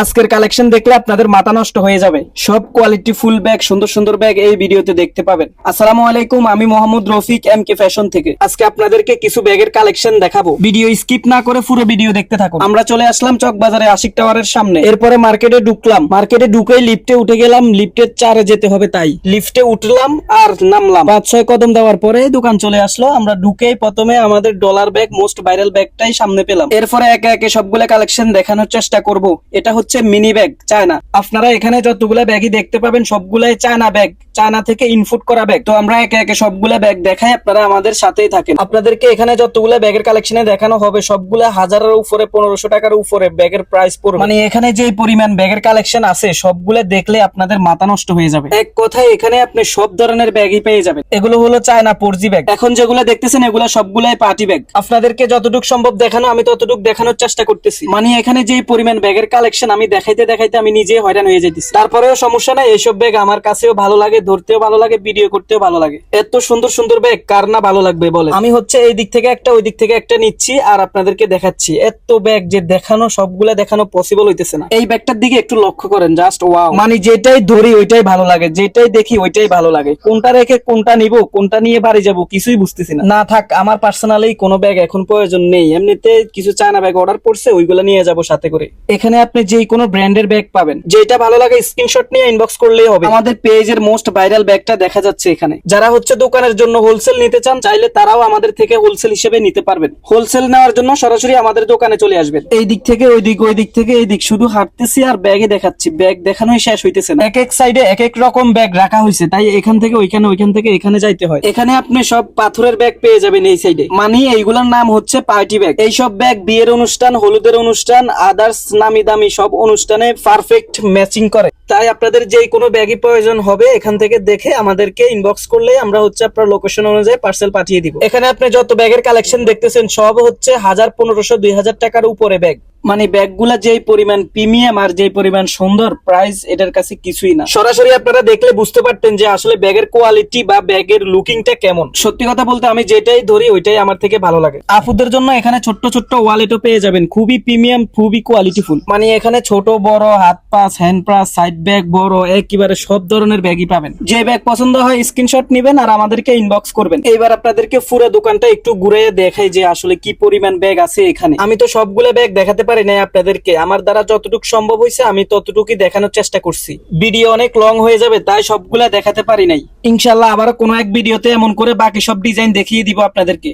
আজকের কালেকশন দেখলে আপনাদের মাথা নষ্ট হয়ে যাবে। সব কোয়ালিটি ফুল ব্যাগ সুন্দর সুন্দর ব্যাগ এই ভিডিওতে দেখতে পাবেন। আসসালামু আলাইকুম, আমি Mohammad Rafiq M K fashion থেকে। আজকে আপনাদেরকে কিছু ব্যাগের কালেকশন দেখাবো। ভিডিও স্কিপ না করে পুরো ভিডিও দেখতে থাকুন। আমরা চলে আসলাম চক বাজারে আশিক টাওয়ারের সামনে। এরপরে মার্কেটে ঢুকলাম। মার্কেটে ঢুকেই লিফটে উঠে গেলাম। লিফটের চারে যেতে হবে তাই। লিফটে উঠলাম আর নামলাম। পাঁচ, ছয় কদম দেওয়ার পরে দোকান চলে আসলো। আমরা ঢুকেই প্রথমে আমাদের ডলার ব্যাগ মোস্ট ভাইরাল ব্যাগটাই সামনে পেলাম। এরপরে একে একে সবগুলো কালেকশন দেখানোর চেষ্টা করব। এটা মিনি ব্যাগ চায়না। আপনারা এখানে যতগুলা ব্যাগই দেখতে পাবেন সবগুলাই চায়না ব্যাগ চায়না থেকে ইনপুট করা ব্যাগ তো আমরা একে একে সবগুলা ব্যাগ দেখাই আপনারা আমাদের সাথেই থাকেন। আপনাদেরকে এখানে যতগুলো ব্যাগের কালেকশনে দেখানো হবে সবগুলা হাজারের উপরে পনেরোশো টাকার উপরে ব্যাগের প্রাইস পড়বে। মানে এখানে যে পরিমাণ ব্যাগের কালেকশন আছে সবগুলো দেখলে আপনাদের মাথা নষ্ট হয়ে যাবে। এক কথায় এখানে আপনি সব ধরনের ব্যাগই পেয়ে যাবেন। এগুলো হলো চায়না পরজি ব্যাগ এখন যেগুলো দেখতেছেন এগুলো সবগুলাই পার্টি ব্যাগ আপনাদেরকে যতটুকু সম্ভব দেখানো আমি ততটুকু দেখানোর চেষ্টা করতেছি। মানে এখানে যে পরিমাণ ব্যাগের কালেকশন আমি দেখাইতে দেখাইতে আমি নিজে হয়রান হয়ে যেতেছি তারপরেও সমস্যা নাই, এইসব ব্যাগ আমার কাছেও ভালো লাগে, ধরতেও ভালো লাগে, ভিডিও করতেও ভালো লাগে। এত সুন্দর সুন্দর ব্যাগ, কার না ভালো লাগবে বলে আমি হচ্ছে এই দিক থেকে একটা, ওই দিক থেকে একটা নিচ্ছি আর আপনাদেরকে দেখাচ্ছি। এত ব্যাগ যে দেখানো, সবগুলা দেখানো পসিবল হইতেছে না। এই ব্যাগটার দিকে একটু লক্ষ্য করেন জাস্ট ওয়াও মানে যেটাই ধরি, ওইটাই ভালো লাগে, যেটাই দেখি, ওইটাই ভালো লাগে। কোনটা রেখে কোনটা নিব, কোনটা নিয়ে বাড়ি যাব, কিছুই বুঝতেছি না। না থাক, আমার পার্সোনালি কোনো ব্যাগ এখন প্রয়োজন নেই। এমনিতে কিছু চায়না ব্যাগ অর্ডার করছে ওইগুলো নিয়ে যাব সাথে করে। এখানে আপনি যে কোনো ব্র্যান্ডের ব্যাগ পাবেন। যেটা ভালো লাগে স্ক্রিনশট নিয়ে ইনবক্স করলেই হবে। আমাদের পেজের মোস্ট ভাইরাল ব্যাগটা দেখা যাচ্ছে এখানে। যারা হচ্ছে দোকানের জন্য হোলসেল নিতে চান, চাইলে তারাও আমাদের থেকে হোলসেল হিসেবে নিতে পারবেন। হোলসেল নেওয়ার জন্য সরাসরি আমাদের দোকানে চলে আসবেন। এই দিক থেকে, ওই দিক ওই দিক থেকে, এই দিক। শুধু হাঁটতেছি আর ব্যাগে দেখাচ্ছি। ব্যাগ দেখানোই শেষ হইতেছে না। এক এক সাইডে এক এক রকম ব্যাগ রাখা হয়েছে তাই এখান থেকে, ওইখানে, ওইখান থেকে, এখানে যাইতে হয়। এখানে আপনি সব পাথরের ব্যাগ পেয়ে যাবেন এই সাইডে মানে এইগুলোর নাম হচ্ছে পার্টি ব্যাগ এই সব ব্যাগ বিয়ের অনুষ্ঠান, হলুদের অনুষ্ঠান আদার্স নামি দামি সব অনুষ্ঠানে পারফেক্ট ম্যাচিং করে। তাই আপনাদের যে কোনো ব্যাগই প্রয়োজন হবে, এখান থেকে দেখে আমাদেরকে ইনবক্স করলে আমরা হচ্ছে আপনার লোকেশন অনুযায়ী পার্সেল পাঠিয়ে দিব। এখানে আপনি যত ব্যাগের কালেকশন দেখতেছেন, সব হচ্ছে হাজার পনেরোশো দুই হাজার টাকার উপরে ব্যাগ মানে ব্যাগগুলা যেই পরিমাণ প্রিমিয়াম আর যেই পরিমাণ সুন্দর প্রাইস এটার কাছে কিছুই না। সরাসরি আপনারা দেখলে বুঝতে পারতেন যে আসলে ব্যাগের কোয়ালিটি বা ব্যাগের লুকিংটা কেমন। সত্যি কথা বলতে আমি যেটাই ধরি, ওইটাই আমার থেকে ভালো লাগে। আপুদের জন্য এখানে ছোট্ট ছোট্ট ওয়ালেটও পেয়ে যাবেন। খুবই প্রিমিয়াম খুবই কোয়ালিটিফুল মানে এখানে ছোট, বড়, হাত purse hand purse side bag বড়, একেবারে সব ধরনের ব্যাগই পাবেন। যে ব্যাগ পছন্দ হয় স্ক্রিনশট নেবেন আর আমাদেরকে ইনবক্স করবেন। এইবার আপনাদেরকে পুরো দোকানটা একটু ঘুরে দেখাই যে আসলে কি পরিমাণ ব্যাগ আছে এখানে। আমি তো সবগুলো ব্যাগ দেখাতে পারি নাই আপনাদেরকে। আমার দ্বারা যতটুকু সম্ভব হয়েছে আমি ততটুকুই দেখানোর চেষ্টা করছি। ভিডিও অনেক লং হয়ে যাবে, তাই সবগুলা দেখাতে পারি নাই। ইনশাল্লাহ আবার কোনো এক ভিডিওতে এমন করে বাকি সব ডিজাইন দেখিয়ে দিব আপনাদেরকে।